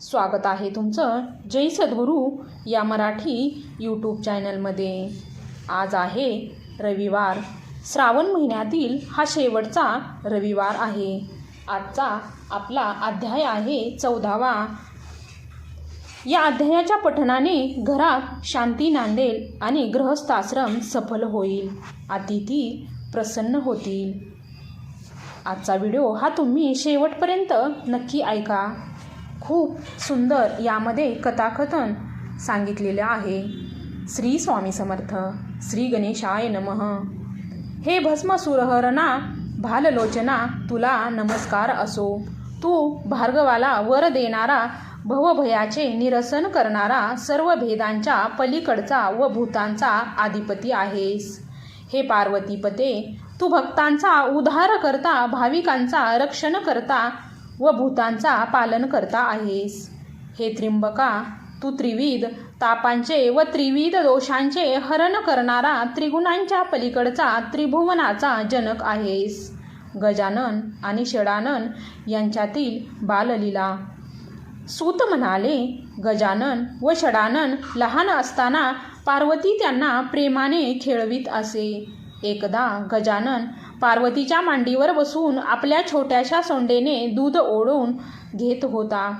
स्वागत आहे तुमचं. जय सद्गुरू या मराठी यूट्यूब चॅनलमध्ये आज आहे रविवार. श्रावण महिन्यातील हा शेवटचा रविवार आहे. आजचा आपला अध्याय आहे चौदावा. या अध्यायाच्या पठणाने घरात शांती नांदेल आणि गृहस्थाश्रम सफल होईल. अतिथी प्रसन्न होतील. आजचा व्हिडिओ हा तुम्ही शेवटपर्यंत नक्की ऐका. खूप सुंदर यामध्ये कथाकथन सांगितलेलं आहे. श्री स्वामी समर्थ श्री गणेशाय नमः. हे भस्मसुरहरणा भाललोचना तुला नमस्कार असो. तू भार्गवाला वर देणारा भवभयाचे निरसन करणारा सर्व भेदांच्या पलीकडचा व भूतांचा आधिपती आहेस. हे पार्वतीपते तू भक्तांचा उद्धार करता भाविकांचा रक्षण करता व भूतांचा पालन करता आहेस. हे त्रिंबका तू त्रिविध तापांचे व त्रिविध दोषांचे हरण करणारा त्रिगुणांच्या पलीकडचा त्रिभुवनाचा जनक आहेस. गजानन आणि षडानन यांच्यातील बाललीला. सूत म्हणाले गजानन व षडानन लहान असताना पार्वती त्यांना प्रेमाने खेळवीत असे. एकदा गजानन पार्वतीच्या मांडीवर बसून आपल्या छोट्याशा सोंडेने दूध ओढून घेत होता.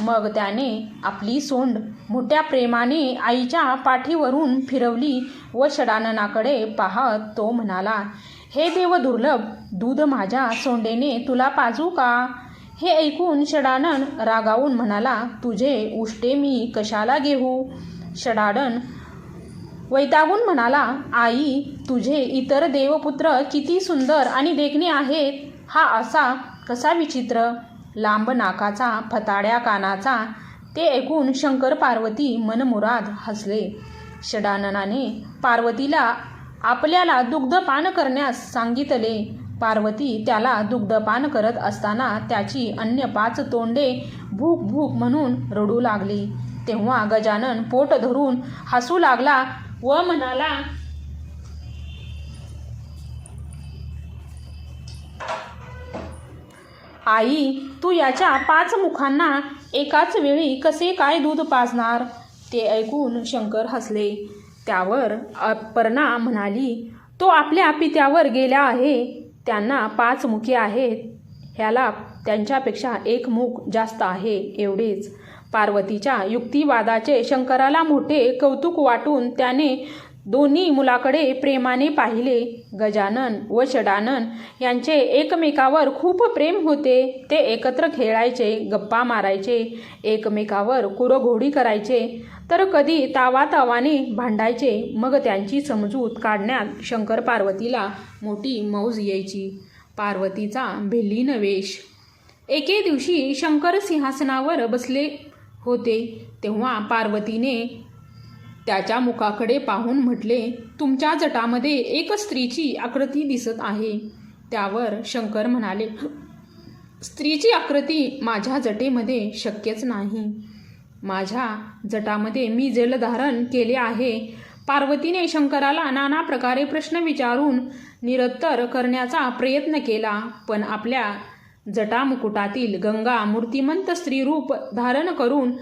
मग त्याने आपली सोंड मोठ्या प्रेमाने आईच्या पाठीवरून फिरवली व षडाननाकडे पाहत तो म्हणाला हे देव दुर्लभ दूध माझ्या सोंडेने तुला पाजू का? हे ऐकून षडानन रागावून म्हणाला तुझे उष्टे मी कशाला घेऊ? षडाडन वैतागून म्हणाला आई तुझे इतर देवपुत्र किती सुंदर आणि देखणे आहेत. हा असा कसा विचित्र लांब नाकाचा फताड्या कानाचा. ते ऐकून शंकर पार्वती मनमुराद हसले. षडाननाने पार्वतीला आपल्याला दुग्धपान करण्यास सांगितले. पार्वती त्याला दुग्धपान करत असताना त्याची अन्य पाच तोंडे भूक भूक म्हणून रडू लागली. तेव्हा गजानन पोट धरून हसू लागला व म्हणाला आई तू याच्या पाच मुखांना एकाच वेळी कसे काय दूध पाजणार? ते ऐकून शंकर हसले. त्यावर अपर्णा म्हणाली तो आपल्या पित्यावर गेला आहे. त्यांना पाच मुखे आहेत. ह्याला त्यांच्यापेक्षा एक मुख जास्त आहे एवढेच. पार्वतीच्या युक्तिवादाचे शंकराला मोठे कौतुक वाटून त्याने दोन्ही मुलाकडे प्रेमाने पाहिले. गजानन व षडानन यांचे एकमेकावर खूप प्रेम होते. ते एकत्र खेळायचे गप्पा मारायचे एकमेकावर कुरघोडी करायचे. तर कधी तावातावाने भांडायचे मग त्यांची समजूत काढण्यात शंकर पार्वतीला मोठी मौज यायची. पार्वतीचा भिल्लीन वेश एके दिवशी शंकर सिंहासनावर बसले. होते. तेव्हा पार्वतीने त्याच्या मुखाकडे पाहून म्हटले तुमच्या जटामध्ये एक स्त्रीची आकृती दिसत आहे. त्यावर शंकर म्हणाले स्त्रीची आकृती माझ्या जटेमध्ये शक्यच नाही. माझ्या जटामध्ये मी जलधारण केले आहे. पार्वतीने शंकराला नाना प्रकारे प्रश्न विचारून निरत्तर करण्याचा प्रयत्न केला पण आपल्या जटामुकुटातील गंगा मूर्तिमंत स्त्रीरूप धारण करून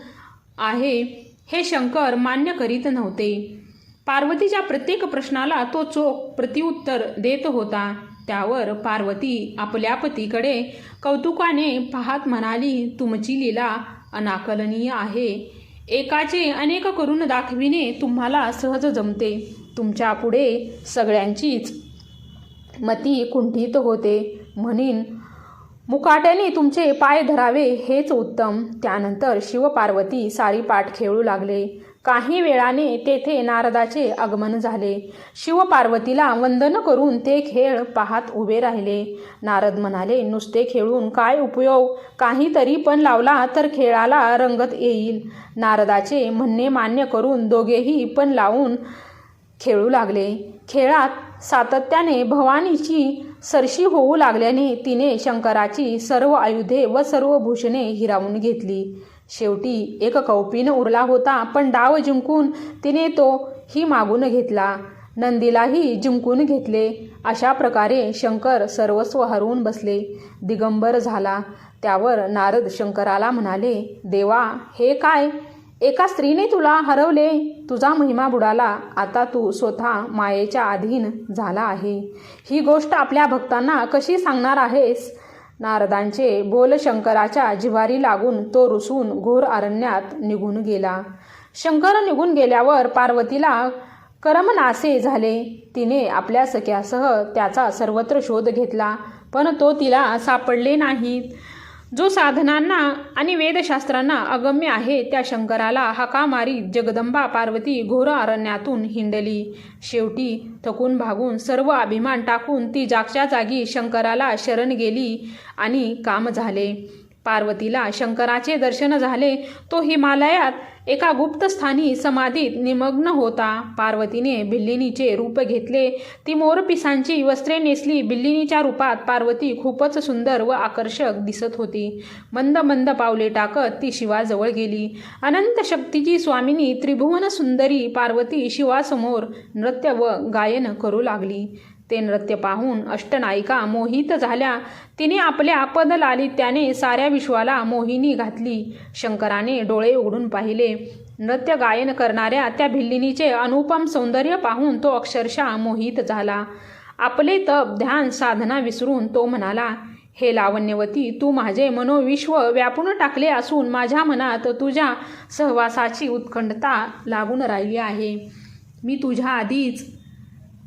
आहे हे शंकर मान्य करीत नव्हते. पार्वतीच्या प्रत्येक प्रश्नाला तो चोख प्रतिउत्तर देत होता. त्यावर पार्वती आपल्या पतीकडे कौतुकाने पाहत म्हणाली तुमची लीला अनाकलनीय आहे. एकाचे अनेक करून दाखविणे तुम्हाला सहज जमते. तुमच्यापुढे सगळ्यांचीच मती कुंठित होते. म्हणून मुकाट्याने तुमचे पाय धरावे हेच उत्तम. त्यानंतर शिवपार्वती सारीपाठ खेळू लागले. काही वेळाने तेथे नारदाचे आगमन झाले. शिवपार्वतीला वंदन करून ते खेळ पाहत उभे राहिले. नारद म्हणाले नुसते खेळून काय उपयोग? काहीतरी पण लावला तर खेळाला रंगत येईल. नारदाचे म्हणणे मान्य करून दोघेही पण लावून खेळू लागले. खेळात सातत्याने भवानीची सरशी होऊ लागल्याने तिने शंकराची सर्व आयुधे व सर्व भूषणे हिरावून घेतली. शेवटी एक कौपीन उरला होता पण डाव जिंकून तिने तो ही मागून घेतला. नंदीलाही जिंकून घेतले. अशा प्रकारे शंकर सर्वस्व हरवून बसले. दिगंबर झाला. त्यावर नारद शंकराला म्हणाले देवा हे काय? एका स्त्रीने तुला हरवले तुझा महिमा बुडाला आता तू स्वतः मायेच्या अधीन झाला आहे. ही गोष्ट आपल्या भक्तांना कशी सांगणार आहेस? नारदांचे बोल शंकराच्या जिवारी लागून तो रुसून घोर अरण्यात निघून गेला. शंकर निघून गेल्यावर पार्वतीला करमनासे झाले. तिने आपल्या सख्यासह त्याचा सर्वत्र शोध घेतला पण तो तिला सापडले नाहीत. जो साधनांना आणि वेदशास्त्रांना अगम्य आहे त्या शंकराला हाका मारीत जगदंबा पार्वती घोर अरण्यातून हिंडली. शेवटी थकून भागून सर्व अभिमान टाकून ती जागच्या जागी शंकराला शरण गेली आणि काम झाले. पार्वतीला शंकराचे दर्शन झाले तो हिमालयात एका गुप्त स्थानी समाधीत निमग्न होता. पार्वतीने बिल्लिनीचे रूप घेतले. ती मोरपिसांची वस्त्रे नेसली. बिल्लिनीच्या रूपात पार्वती खूपच सुंदर व आकर्षक दिसत होती. मंद मंद पावले टाकत ती शिवाजवळ गेली. अनंत शक्तीची स्वामिनी त्रिभुवन सुंदरी पार्वती शिवासमोर नृत्य व गायन करू लागली. ते नृत्य पाहून अष्टनायिका मोहित झाल्या. तिने आपल्या पदलालित्याने साऱ्या विश्वाला मोहिनी घातली. शंकराने डोळे उघडून पाहिले. नृत्य गायन करणाऱ्या त्या भिल्लिनीचे अनुपम सौंदर्य पाहून तो अक्षरशः मोहित झाला. आपले तप ध्यान साधना विसरून तो म्हणाला हे लावण्यवती तू माझे मनोविश्व व्यापून टाकले असून माझ्या मनात तुझ्या सहवासाची उत्खंडता लागून राहिली आहे. मी तुझ्या आधीच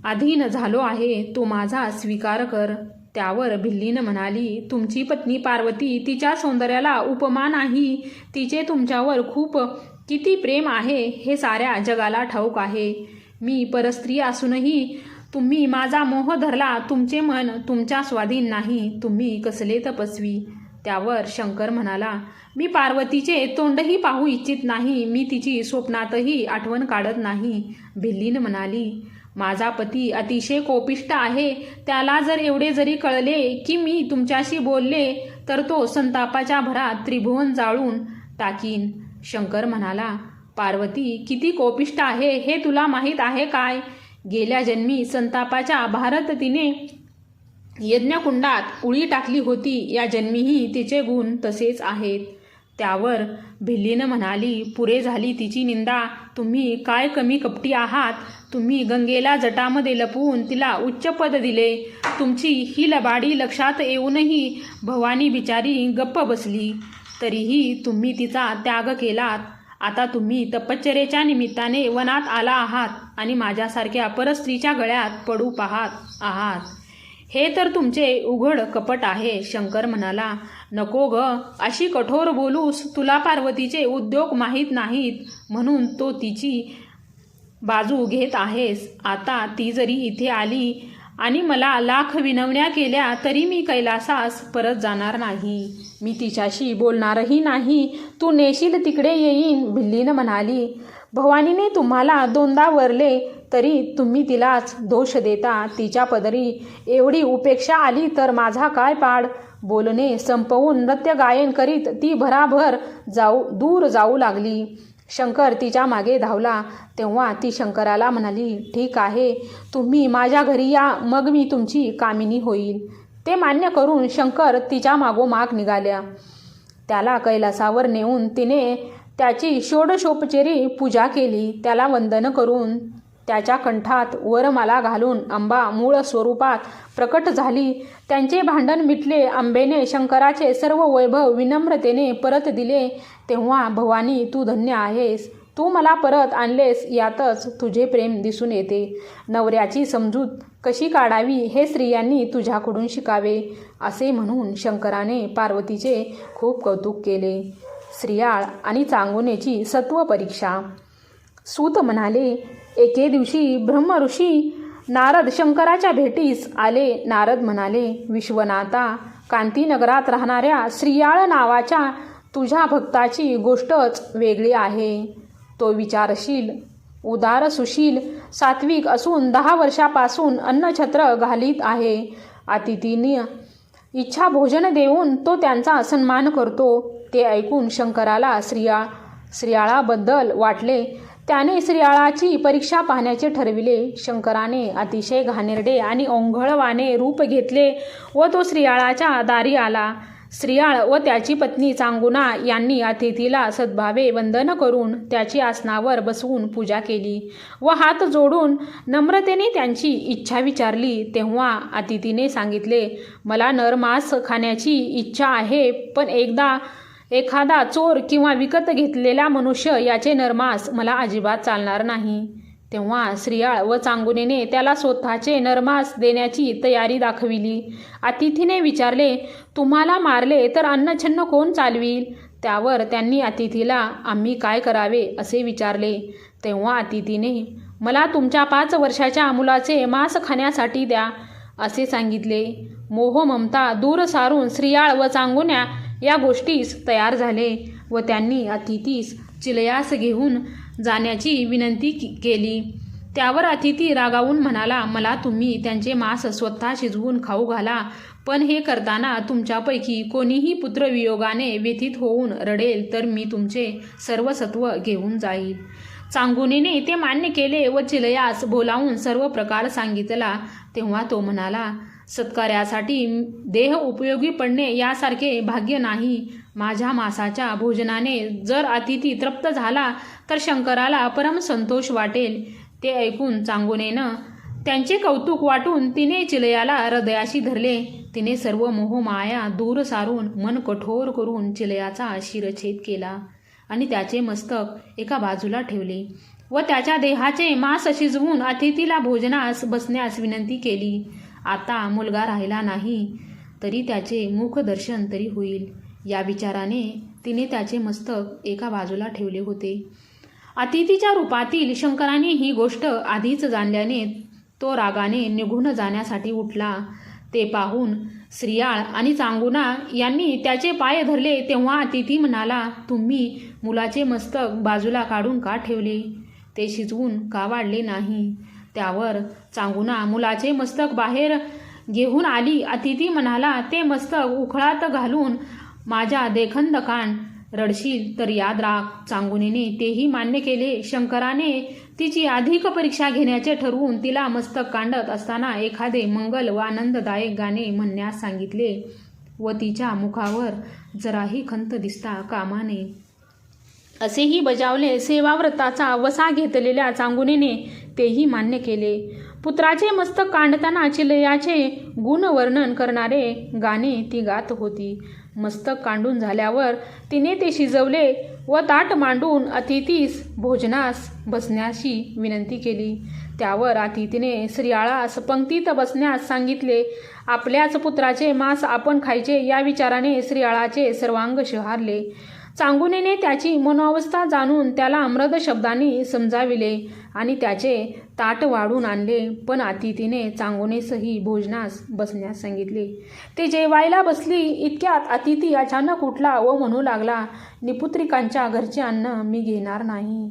अधीन झालो आहे तू माझा स्वीकार कर. त्यावर भिल्लीनं म्हणाली तुमची पत्नी पार्वती तिच्या सौंदर्याला उपमा नाही तिचे तुमच्यावर खूप किती प्रेम आहे हे साऱ्या जगाला ठाऊक आहे. मी परस्त्री असूनही तुम्ही माझा मोह धरला तुमचे मन तुमच्या स्वाधीन नाही तुम्ही कसले तपस्वी. त्यावर शंकर म्हणाला मी पार्वतीचे तोंडही पाहू इच्छित नाही मी तिची स्वप्नातही आठवण काढत नाही. भिल्लीन म्हणाली माझा पती अतिशय कोपिष्ट आहे. त्याला जर एवढे जरी कळले की मी तुमच्याशी बोलले तर तो संतापाच्या भरात त्रिभुवन जाळून टाकीन. शंकर म्हणाला पार्वती किती कोपिष्ट आहे हे तुला माहीत आहे काय? गेल्या जन्मी संतापाच्या भारत तिने यज्ञकुंडात उळी टाकली होती. या जन्मीही तिचे गुण तसेच आहेत. त्यावर भिल्लीनं म्हणाली पुरे झाली तिची निंदा. तुम्ही काय कमी कपटी आहात? तुम्ही गंगेला जटामध्ये लपवून तिला उच्च पद दिले. तुमची ही लबाडी लक्षात येऊनही भवानी बिचारी गप्प बसली. तरीही तुम्ही तिचा त्याग केलात. आता तुम्ही तपश्चर्याच्या निमित्ताने वनात आला आहात आणि माझ्यासारख्या परस्त्रीच्या गळ्यात पडू पाहात आहात. हे तर तुमचे उघड कपट आहे शंकर म्हणाला. नको ग अशी कठोर बोलूस तुला पार्वतीचे उद्योग माहीत नाहीत म्हणून तो तिची बाजू घेत आहेस. आता ती जरी इथे आली आणि मला लाख विनवण्या केल्या तरी मी कैलासास परत जाणार नाही. मी तिच्याशी बोलणारही नाही. तू नेशील तिकडे येईन भिल्लीनं म्हणाली. भवानीने तुम्हाला दोनदा वरले तरी तुम्ही तिलाच दोष देता तिच्या पदरी एवढी उपेक्षा आली तर माझा काय पाड? बोलणे संपवून नृत्य गायन करीत ती भराभर जाऊ दूर जाऊ लागली. शंकर तिच्यामागे धावला. तेव्हा ती शंकराला म्हणाली ठीक आहे तुम्ही माझ्या घरी या मग मी तुमची कामिनी होईल. ते मान्य करून शंकर तिच्या मागोमाग निघाल्या. त्याला कैलासावर नेऊन तिने त्याची षोडशोपचारी पूजा केली. त्याला वंदन करून त्याच्या कंठात वरमाला घालून अंबा मूळ स्वरूपात प्रकट झाली. त्यांचे भांडण मिटले. आंबेने शंकराचे सर्व वैभव विनम्रतेने परत दिले. तेव्हा भवानी तू धन्य आहेस. तू मला परत आणलेस यातच तुझे प्रेम दिसून येते. नवऱ्याची समजूत कशी काढावी हे स्त्रियांनी तुझ्याकडून शिकावे असे म्हणून शंकराने पार्वतीचे खूप कौतुक केले. स्त्रियाळ आणि चांगुनेची सत्व परीक्षा सूत म्हणाले एके दिवशी ब्रह्मऋषी नारद शंकराच्या भेटीस आले. नारद म्हणाले विश्वनाथा कांतीनगरात राहणाऱ्या श्रियाळ नावाच्या तुझ्या भक्ताची गोष्टच वेगळी आहे. तो विचारशील उदार सुशील सात्विक असून दहा वर्षापासून अन्नछत्र घालीत आहे. अतिथीने इच्छा भोजन देऊन तो त्यांचा सन्मान करतो. ते ऐकून शंकराला श्रिया श्रियाळाबद्दल वाटले त्याने श्रीयाळाची परीक्षा पाहण्याचे ठरविले. शंकराने अतिशय घाणेरडे आणि ओंघळवाने रूप घेतले व तो श्रीयाळाच्या दारी आला. श्रीयाळ व त्याची पत्नी चांगुना यांनी अतिथीला सद्भावे वंदन करून त्याची आसनावर बसवून पूजा केली व हात जोडून नम्रतेने त्यांची इच्छा विचारली. तेव्हा अतिथीने सांगितले मला नरमास खाण्याची इच्छा आहे पण एकदा एखादा चोर किंवा विकत घेतलेला मनुष्य याचे नरमास मला अजिबात चालणार नाही. तेव्हा श्रियाळ व चांगुनेने त्याला स्वतःचे नरमास देण्याची तयारी दाखविली. अतिथीने विचारले तुम्हाला मारले तर अन्नछन्न कोण चालवील त्यावर त्यांनी अतिथीला आम्ही काय करावे असे विचारले. तेव्हा अतिथीने मला तुमच्या पाच वर्षाच्या मुलाचे मांस खाण्यासाठी द्या असे सांगितले. मोह ममता दूर सारून श्रियाळ व चांगुन्या या गोष्टीस तयार झाले व त्यांनी अतिथीस चिलयास घेऊन जाण्याची विनंती केली. त्यावर अतिथी रागावून म्हणाला मला तुम्ही त्यांचे मांस स्वतः शिजवून खाऊ घाला पण हे करताना तुमच्यापैकी कोणीही पुत्रवियोगाने व्यथित होऊन रडेल तर मी तुमचे सर्वसत्व घेऊन जाईल चांगुनीने ते मान्य केले व चिलयास बोलावून सर्व प्रकार सांगितला. तेव्हा तो म्हणाला सत्कार्यासाठी देह उपयोगी पडणे यासारखे भाग्य नाही. माझ्या मासाच्या भोजनाने जर अतिथी तृप्त झाला तर शंकराला परम संतोष वाटेल. ते ऐकून चांगुनेनं त्यांचे कौतुक वाटून तिने चिलयाला हृदयाशी धरले. तिने सर्व मोहमाया दूर सारून मन कठोर करून चिलयाचा शिरछेद केला आणि त्याचे मस्तक एका बाजूला ठेवले व त्याच्या देहाचे मांस शिजवून अतिथीला भोजनास बसण्यास विनंती केली. आता मुलगा राहिला नाही तरी त्याचे मुखदर्शन तरी होईल. या विचाराने तिने त्याचे मस्तक एका बाजूला ठेवले होते. अतिथीच्या रूपातील शंकराने ही गोष्ट आधीच जाणल्याने तो रागाने निघून जाण्यासाठी उठला. ते पाहून श्रियाळ आणि चांगुना यांनी त्याचे पाय धरले तेव्हा अतिथी म्हणाला तुम्ही मुलाचे मस्तक बाजूला काढून का ठेवले? ते शिजवून का वाढले नाही? त्यावर चांगुना मुलाचे मस्तक बाहेर घेऊन आली. अतिथी म्हणाला ते मस्तक उखळात घालून माझ्या देखंदकान रडशील तर याद राख. चांगुनीने तेही मान्य केले. शंकराने तिची अधिक परीक्षा घेण्याचे ठरवून तिला मस्तक कांडत असताना एखादे मंगल व आनंददायक गाणे म्हणण्यास सांगितले व तिच्या मुखावर जराही खंत दिसता कामाने असेही बजावले सेवाव्रताचा वसा घेतलेल्या चांगुनीने तेही मान्य केले. पुत्राचे मस्तक कांडताना चिलयाचे गुणवर्णन करणारे गाणे ती गात होती. मस्तक कांडून झाल्यावर तिने ते शिजवले व ताट मांडून अतिथीस भोजनास बसण्याची विनंती केली. त्यावर अतिथीने श्रियाळास पंक्तीत बसण्यास सांगितले आपल्याच पुत्राचे मांस आपण खायचे या विचाराने श्रियाळाचे सर्वांग शहारले. चांगुनेने त्याची मनोअवस्था जाणून त्याला अमृत शब्दांनी समजाविले आणि त्याचे ताट वाढून आणले. पण अतिथीने चांगुनेसही भोजनास बसण्यास सांगितले. ते जेवायला बसली इतक्यात अतिथी अचानक उठला व म्हणू लागला निपुत्रिकांच्या घरचे अन्न मी घेणार नाही.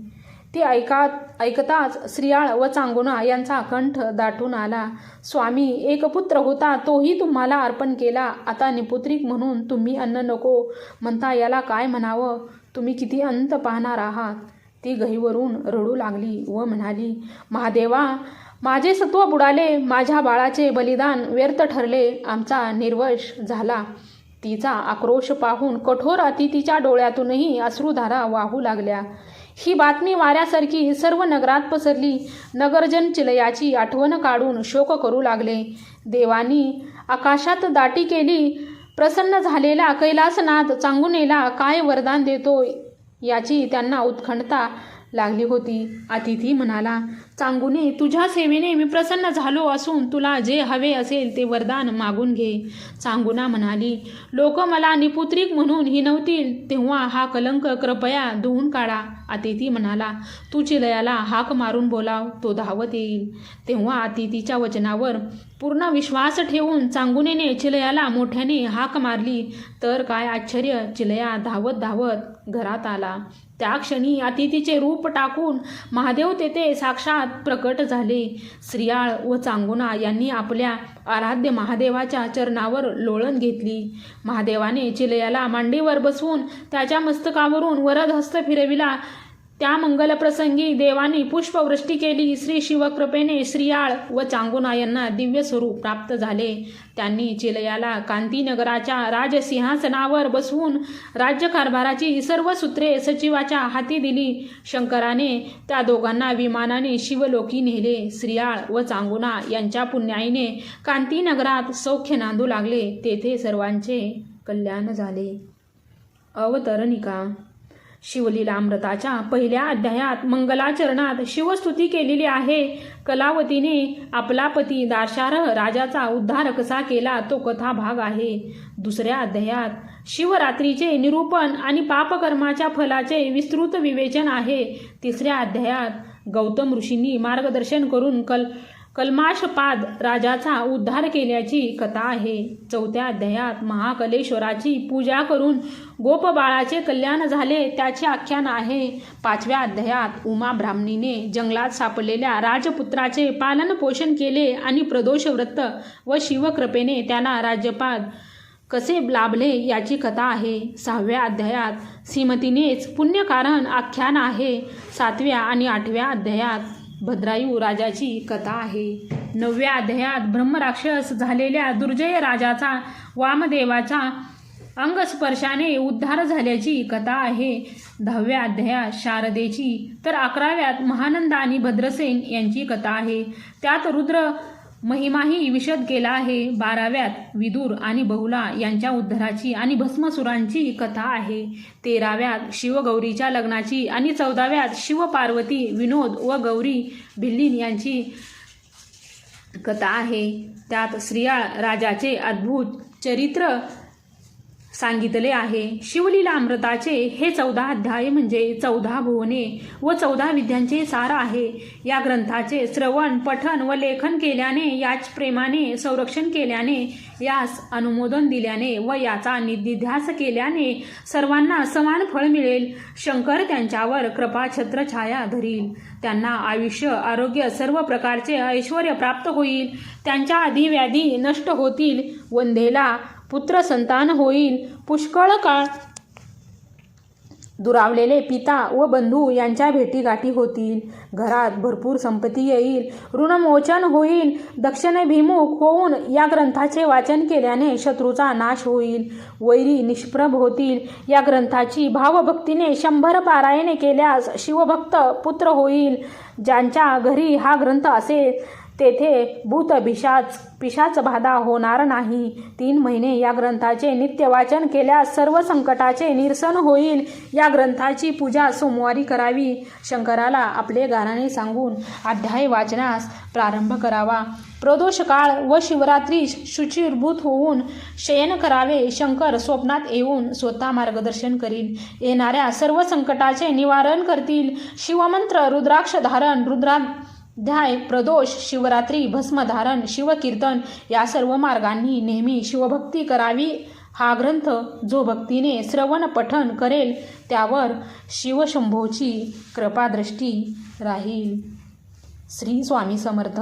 ती ऐकात ऐकताच श्रियाळ व चांगुणा यांचा कंठ दाटून आला. स्वामी एक पुत्र होता तोही तुम्हाला अर्पण केला. आता निपुत्रिक म्हणून तुम्ही अन्न नको. म्हणता याला काय म्हणावं? तुम्ही किती अंत पाहणार आहात. ती गहीवरून रडू लागली व म्हणाली महादेवा माझे सत्व बुडाले माझ्या बाळाचे बलिदान व्यर्थ ठरले. आमचा निर्वश झाला. तिचा आक्रोश पाहून कठोर अतिथीच्या डोळ्यातूनही अश्रुधारा वाहू लागल्या. ही बातमी वाऱ्यासारखी सर्व नगरात पसरली. नगरजन चिलयाची आठवण काढून शोक करू लागले. देवानी आकाशात दाटी केली. प्रसन्न झालेला कैलासनाथ चांगुनेला काय वरदान देतो याची त्यांना उत्खंडता लागली होती. अतिथी म्हणाला चांगुने तुझ्या सेवेने मी प्रसन्न झालो असून तुला जे हवे असेल ते वरदान मागून घे चांगुना म्हणाली. लोक मला निपुत्रिक म्हणून हिनवतील तेव्हा हा कलंक कृपया धुवून काढा अतिथी म्हणाला. तू चिलयाला हाक मारून बोलाव तो धावत येईल. तेव्हा अतिथीच्या वचनावर पूर्ण विश्वास ठेवून चांगुनेने चिलयाला मोठ्याने हाक मारली. तर काय आश्चर्य चिलया धावत धावत घरात आला. त्या क्षणी अतिथीचे रूप टाकून महादेव तेथे साक्षात प्रकट झाले. श्रियाळ व चांगुना यांनी आपल्या आराध्य महादेवाच्या चरणावर लोळण घेतली. महादेवाने चिलयाला मांडीवर बसवून त्याच्या मस्तकावरून वरद हस्त फिरविला. त्या मंगलप्रसंगी देवाने पुष्पवृष्टी केली. श्री शिवकृपेने श्रीयाळ व चांगुना यांना दिव्य स्वरूप प्राप्त झाले. त्यांनी चिलयाला कांतीनगराच्या राजसिंहासनावर बसवून राज्यकारभाराची सर्व सूत्रे सचिवाच्या हाती दिली. शंकराने त्या दोघांना विमानाने शिवलोकी नेले. श्रीयाळ व चांगुना यांच्या पुण्याईने कांतीनगरात सौख्य नांदू लागले. तेथे सर्वांचे कल्याण झाले. अवतरणिका शिवलीलामृताच्या पहिल्या अध्यायात मंगलाचरणात शिवस्तुती केलेली आहे. कलावतीने आपला पती दाशारह राजाचा उद्धार कसा केला तो कथा भाग आहे. दुसऱ्या अध्यायात शिवरात्रीचे निरूपण आणि पापकर्माच्या फलाचे विस्तृत विवेचन आहे. तिसऱ्या अध्यायात गौतम ऋषींनी मार्गदर्शन करून कल कल्माशपाद राजाचा उद्धार केल्याची कथा आहे. चौथ्या अध्यायात महाकलेश्वराची पूजा करून गोपबाळाचे कल्याण झाले त्याचे आख्यान आहे. पाचव्या अध्यायात उमा ब्राह्मणीने जंगलात सापडलेल्या राजपुत्राचे पालन पोषण केले आणि प्रदोष व्रत व शिवकृपेने त्यांना राज्यपाद कसे लाभले याची कथा आहे. सहाव्या अध्यायात श्रीमतीनेच पुण्यकारण आख्यान आहे. सातव्या आणि आठव्या अध्यायात भद्रायू राजाची कथा आहे. नवव्या अध्यायात ब्रह्मराक्षस झालेल्या दुर्जय राजाचा वामदेवाचा अंगस्पर्शाने उद्धार झाल्याची कथा आहे. दहाव्या अध्यायात शारदेची तर अकराव्यात महानंद आणि भद्रसेन यांची कथा आहे. त्यात रुद्र महिमाही विशद केला आहे. बाराव्यात विदूर आणि बहुला यांच्या उद्धाराची आणि भस्मसुरांची कथा आहे. तेराव्यात शिवगौरीच्या लग्नाची आणि चौदाव्यात शिवपार्वती विनोद व गौरी भिल्लीन यांची कथा आहे. त्यात श्रियाळ राजाचे अद्भुत चरित्र सांगितले आहे. शिवलीला अमृताचे हे चौदा अध्याय म्हणजे चौदा भुवने व चौदा विद्यांचे सार आहे. या ग्रंथाचे श्रवण पठन व लेखन केल्याने याच प्रेमाने संरक्षण केल्याने यास अनुमोदन दिल्याने व याचा निधिध्यास केल्याने सर्वांना समान फळ मिळेल. शंकर त्यांच्यावर कृपा छत्रछाया धरील. त्यांना आयुष्य आरोग्य सर्व प्रकारचे ऐश्वर प्राप्त होईल. त्यांच्या आधी व्याधी नष्ट होतील. वंधेला पुत्र संतान होईल पुष्कळ काळ दुरावलेले पिता व बंधू यांच्या भेटीगाठी होतील. घरात भरपूर संपत्ती येईल. ऋणमोचन होईल. दक्षिणेभिमुख होऊन या ग्रंथाचे वाचन केल्याने शत्रूचा नाश होईल. वैरी निष्प्रभ होतील. या ग्रंथाची भावभक्तीने शंभर पारायणे केल्यास शिवभक्त पुत्र होईल. ज्यांच्या घरी हा ग्रंथ असेल तेथे भूत भिशाच पिशाच बाधा होणार नाही. तीन महिने या ग्रंथाचे नित्य वाचन केल्यास सर्व संकटाचे निरसन होईल. या ग्रंथाची पूजा सोमवारी करावी. शंकराला आपले गाराने सांगून अध्याय वाचनास प्रारंभ करावा. प्रदोष काळ व शिवरात्री शुचिर्भूत होऊन शयन करावे. शंकर स्वप्नात येऊन स्वतः मार्गदर्शन करील येणाऱ्या सर्व संकटाचे निवारण करतील. शिवमंत्र रुद्राक्ष धारण रुद्रा ध्याय प्रदोष शिवरात्री भस्मधारण शिवकीर्तन या सर्व मार्गांनी नेहमी शिवभक्ती करावी हा ग्रंथ जो भक्तीने श्रवण पठन करेल त्यावर शिवशंभोची कृपादृष्टी राहील. श्री स्वामी समर्थ.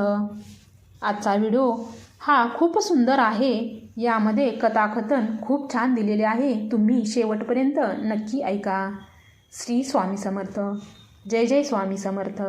आजचा व्हिडिओ हा खूप सुंदर आहे. यामध्ये कथाकथन खूप छान दिलेले आहे. तुम्ही शेवटपर्यंत नक्की ऐका. श्री स्वामी समर्थ. जय जय स्वामी समर्थ.